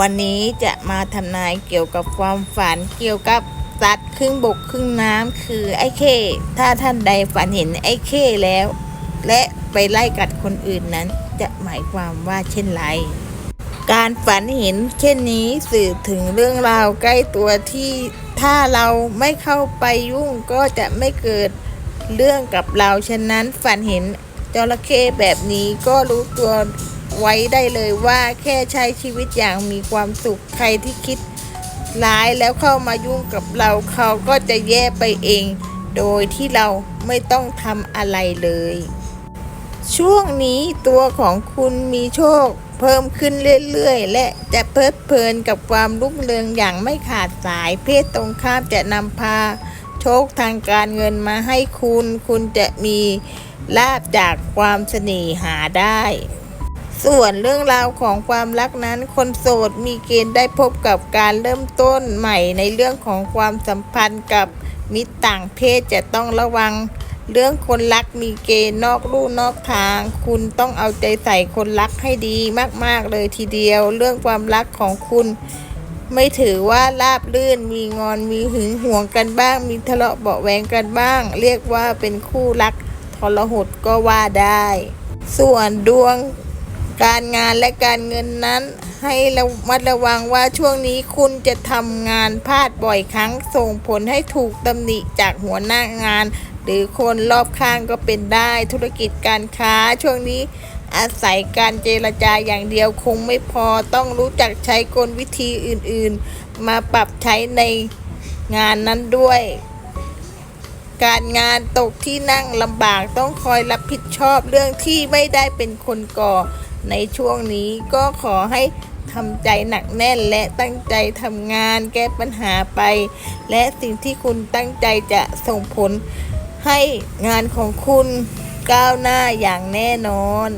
วันนี้จะมาทำนายเกี่ยวกับความฝันเกี่ยวกับสัตว์ครึ่งบกครึ่งน้ำคือไอ้เข้ถ้าท่านใดฝันเห็นไอ้เข้แล้ว และไปไล่กัดคนอื่นนั้น จะหมายความว่าเช่นไร การฝันเห็นเช่นนี้สื่อถึงเรื่องราวใกล้ตัวที่ถ้าเราไม่เข้าไปยุ่งก็จะไม่เกิดเรื่องกับเราฉะนั้นฝันเห็นจระเข้แบบนี้ก็รู้ตัว ไว้ได้เลยว่าแค่ใช้ชีวิตอย่างมีความสุขใครที่คิดร้ายแล้วเข้ามายุ่งกับเราเขาก็จะแย่ไปเอง โดยที่เราไม่ต้องทำอะไรเลย ช่วงนี้ตัวของคุณมีโชค เพิ่มขึ้นเรื่อยๆ และจะเพลิดเพลินกับความรุ่งเรืองอย่างไม่ขาดสายเพศตรงข้ามจะนำพา โชคทางการเงินมาให้คุณ คุณจะมีลาบจากความเสน่หาได้ ส่วนเรื่องราวของความรักนั้น คนโสดมีเกณฑ์ได้พบกับการเริ่มต้นใหม่ในเรื่องของความสัมพันธ์กับมิตรต่างเพศจะต้องระวัง เรื่องคนรักมีเกณฑ์นอกลู่นอกทาง คุณต้องเอาใจใส่คนรักให้ดีมาก ๆ เลยทีเดียว เรื่องความรักของคุณ ไม่ถือว่าราบลื่นมีงอนมีหึงหวงกันบ้าง มีทะเลาะเบาะแวงกันบ้าง เรียกว่าเป็นคู่รักทรหดก็ว่าได้ ส่วนดวง การงานและการเงินนั้นให้ระมัดระวังว่าช่วงนี้คุณจะทำงานพลาดบ่อยครั้งส่งผลให้ถูกตำหนิจากหัวหน้างาน หรือคนรอบข้างก็เป็นได้ธุรกิจการค้าช่วงนี้อาศัยการเจรจาอย่างเดียวคงไม่พอต้องรู้จักใช้กลวิธีอื่นๆ มาปรับใช้ในงานนั้นด้วย การงานตกที่นั่งลำบากต้องคอยรับผิดชอบเรื่องที่ไม่ได้เป็นคนก่อ ในช่วงนี้ก็ขอให้ทำใจหนักแน่นและตั้งใจทำงานแก้ปัญหาไป และสิ่งที่คุณตั้งใจจะส่งผลให้งานของคุณก้าวหน้าอย่างแน่นอน